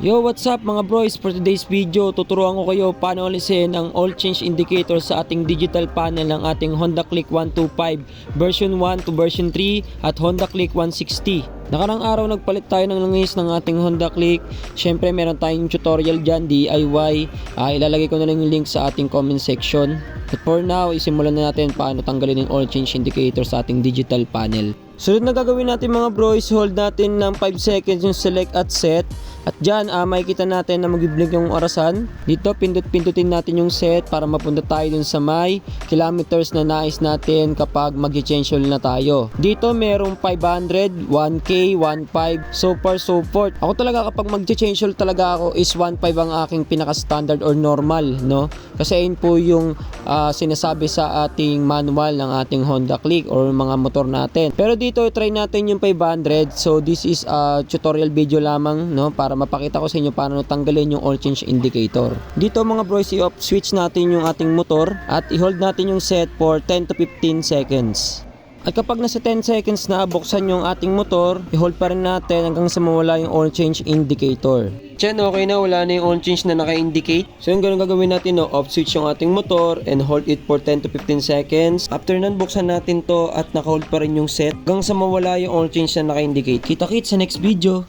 Yo, what's up mga bros? For today's video, tuturuan ko kayo paano alisin ang oil change indicator sa ating digital panel ng ating Honda Click 125 version 1 to version 3 at Honda Click 160. Nakarang araw nagpalit tayo ng langis ng ating Honda Click. Syempre meron tayong tutorial dyan, DIY. Ah, ilalagay ko na lang yung link sa ating comment section. But for now, isimulan na natin paano tanggalin yung oil change indicator sa ating digital panel. Sunod na gagawin natin mga bros, hold natin ng 5 seconds yung select at set. At dyan, ah, makikita natin na mag-blink yung orasan. Dito, pindot-pindutin natin yung set para mapunta tayo dun sa may kilometers na nais natin kapag mag-change oil na tayo. Dito, merong 500, 1K, 1.5, so far so forth. Ako talaga kapag mag-change oil talaga ako is 1.5 ang aking pinaka-standard or normal, no? Kasi yun po yung ah, sinasabi sa ating manual ng ating Honda Click or mga motor natin. Pero dito, try natin yung 500. So, this is a tutorial video lamang, no? Para mapakita ko sa inyo paano tanggalin yung oil change indicator. Dito mga bros, i-off switch natin yung ating motor at i-hold natin yung set for 10 to 15 seconds. At kapag nasa 10 seconds na buksan yung ating motor, i-hold pa rin natin hanggang sa mawala yung oil change indicator. Diyan, okay na, wala na yung oil change na naka-indicate. So yung ganun gagawin natin, no, off switch yung ating motor and hold it for 10 to 15 seconds. After nun, buksan natin to at naka-hold pa rin yung set hanggang sa mawala yung oil change na naka-indicate. Kita-kits sa next video.